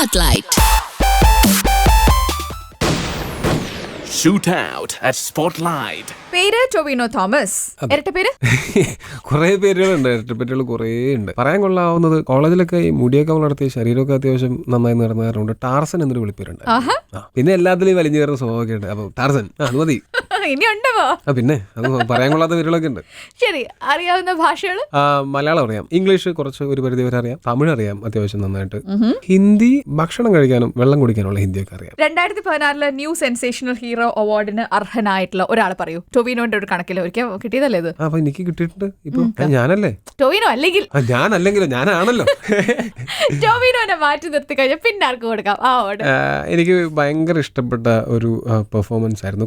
Spotlight. Shoot out at Spotlight. പേര് ടൊവിനോ തോമസ്. ഇരട്ട പേര്? കുറേ പേരുകളുണ്ട് ഇരട്ടപ്പറ്റുകൾ കുറേ ഉണ്ട്. പറയാൻ കൊള്ളാവുന്നത് കോളേജിലൊക്കെ ഈ മുടിയൊക്കെ വളർത്തി ശരീരമൊക്കെ അത്യാവശ്യം നന്നായി നടന്നാറുണ്ട് ടാർസൻ എന്നൊരു വിളിപ്പേരുണ്ട്. ആഹാ. ആ, പിന്നെ എല്ലാത്തിലും വലിഞ്ഞു കയറുന്ന സ്വഭാവമൊക്കെ ഉണ്ട്. അപ്പൊ ടാർസൻ ആ അത് മതി. ഇനി ഉണ്ടോ പിന്നെ അത് പറയാൻ കൊള്ളാത്ത പേരുകളൊക്കെ ഉണ്ട് ശരി അറിയാവുന്ന ഭാഷകൾ? മലയാളം അറിയാം ഇംഗ്ലീഷ് കുറച്ച് ഒരു പരിധി വരെ അറിയാം തമിഴ് അറിയാം അത്യാവശ്യം നന്നായിട്ട്. ഹിന്ദി ഭക്ഷണം കഴിക്കാനും വെള്ളം കുടിക്കാനുള്ള ഹിന്ദിയൊക്കെ അറിയാം. രണ്ടായിരത്തി പതിനാറിലെ ന്യൂ സെൻസേഷണൽ ഹീറോ അവാർഡിന് അർഹനായിട്ടുള്ള ഒരാളെ പറയൂ. ടൊവിനോന്റെ ഒരു കണക്കിൽ ഒരിക്കൽ കിട്ടിയതല്ലേ ഇത്? അപ്പൊ എനിക്ക് കിട്ടിയിട്ടുണ്ട് ഇപ്പൊ. ഞാനല്ലേ? ടൊവിനോ അല്ലെങ്കിൽ ഞാനല്ലെങ്കിലും ഞാനാണല്ലോ. ടൊവിനോനെ മാറ്റി നിർത്തി കഴിഞ്ഞാൽ പിന്നെ ആർക്ക് കൊടുക്കാം? ആ എനിക്ക് ഭയങ്കര ഇഷ്ടപ്പെട്ട ഒരു പെർഫോമൻസ് ആയിരുന്നു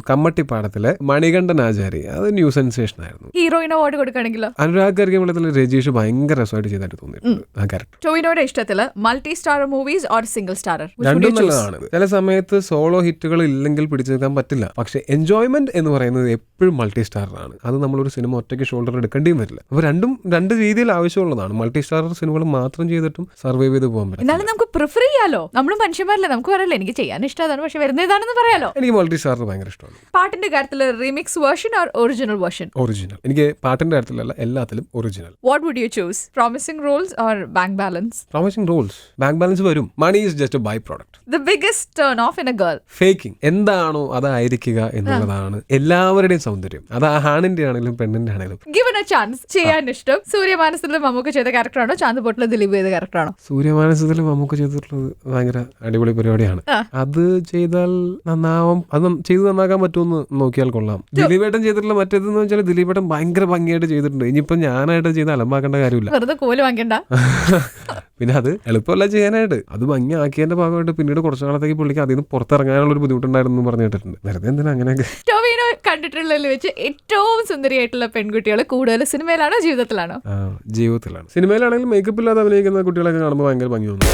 കമ്മട്ടിപ്പാടത്തിലെ മണികണ്ഠൻ ആചാരി. അത് ന്യൂ സെൻസേഷൻ ആയിരുന്നു. ഹീറോയിൻ അവാർഡ് കൊടുക്കുകയാണെങ്കിലോ അനുരാഗ് കരികമ്പളത്തിൽ രജീഷ് ഭയങ്കര രസമായിട്ട് ചെയ്തായിട്ട് തോന്നിയിട്ടുണ്ട്. ആ character ടൊവിനോയുടെ multi star movies or single star രണ്ടും നല്ലതാണ്. ചില സമയത്ത് സോളോ ഹിറ്റുകൾ ഇല്ലെങ്കിൽ പിടിച്ചു നിൽക്കാൻ പറ്റില്ല. പക്ഷെ എൻജോയ്മെന്റ് എന്ന് പറയുന്നത് എപ്പോഴും മൾട്ടി സ്റ്റാറാണ് അത് നമ്മളൊരു സിനിമ ഒറ്റയ്ക്ക് ഷോൾഡർ എടുക്കേണ്ടിയും വരില്ല. അപ്പൊ രണ്ടും രണ്ട് രീതിയിൽ ആവശ്യമുള്ളതാണ്. മൾട്ടി സ്റ്റാർ സിനിമകൾ മാത്രം ചെയ്തിട്ടും സർവൈവ് ചെയ്ത് പോകാൻ പറ്റും എന്നാലും നമുക്ക് പ്രിഫർ ചെയ്യാലോ? നമ്മൾ മനുഷ്യന്മാരല്ലേ? നമുക്ക് പറയല്ലോ എനിക്ക് ചെയ്യാൻ ഇഷ്ടമാണ് പക്ഷെ വരുന്ന ഇതാണെന്ന് പറയാലോ? എനിക്ക് മൾട്ടി സ്റ്റാർ ഭയങ്കര ഇഷ്ടമാണ്. പാട്ടിന്റെ കാര്യത്തിൽ remix version or original version original എനിക്ക് പാട്ടിന്റെ കാര്യത്തിലല്ല എല്ലാത്തിലും original what would you choose promising roles or bank balance promising roles bank balance വരും. Money is just byproduct the biggest turn off in a girl faking എന്താണോ അതായിരിക്കുക എന്നുള്ളതാണ് എല്ലാവരുടെയും സൗന്ദര്യം. അത് ആ ആണിന്റെ ആണെങ്കിലും പെണ്ണിന്റെ ആണെങ്കിലും. ഗിവൻ എ ചാൻസ് ചെയ്യാൻ ഇഷ്ടം. സൂര്യമാനസത്തിൽ മമ്മൂക്ക് ചെയ്ത ക്യാരക്ടറാണോ ചാന്ത് ദിലീപ് ചെയ്ത ക്യാരക്ടറാണോ സൂര്യമാനസത്തിൽ മമ്മൂക്ക ചെയ്തിട്ടുള്ളത് ഭയങ്കര അടിപൊളി പരിപാടിയാണ്. അത് ചെയ്താൽ നന്നാവും. അത് ചെയ്ത് നന്നാക്കാൻ പറ്റുമെന്ന് നോക്കിയാൽ കൊള്ളാം. ദിലീപേട്ടൻ ചെയ്തിട്ടുള്ള മറ്റേതെന്ന് വെച്ചാൽ ദിലീപേട്ടൻ ഭയങ്കര ഭംഗിയായിട്ട് ചെയ്തിട്ടുണ്ട്. ഇനിയിപ്പോ ഞാനായിട്ട് ചെയ്ത് അലമ്പാക്കേണ്ട കാര്യമില്ല. വെറുതെ കോൽ വാങ്ങണ്ട പിന്നെ അത് എളുപ്പമല്ല ചെയ്യാനായിട്ട്. അത് ഭംഗിയാക്കിയതിന്റെ ഭാഗമായിട്ട് പിന്നീട് കുറച്ചു നാളത്തേക്ക് പുള്ളിക്ക് അതിൽ നിന്ന് പുറത്തിറങ്ങാനുള്ള ഒരു ബുദ്ധിമുട്ടുണ്ടായിരുന്നു എന്ന് പറഞ്ഞു കേട്ടിട്ടുണ്ട്. വെറുതെ എന്തിനാ അങ്ങനെയൊക്കെ? ടോവിനോ കണ്ടിട്ടുള്ളതിൽ വെച്ച് ഏറ്റവും സുന്ദരിയായിട്ടുള്ള പെൺകുട്ടികൾ കൂടുതൽ സിനിമയിലാണോ ജീവിതത്തിലാണോ? ജീവിതത്തിലാണ്. സിനിമയിലാണെങ്കിൽ മേക്കപ്പ് ഇല്ലാതെ അഭിനയിക്കുന്ന കുട്ടികളൊക്കെ കാണുമ്പോൾ ഭയങ്കര ഭംഗി സ്പോട്ട്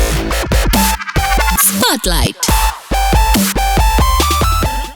Spotlight.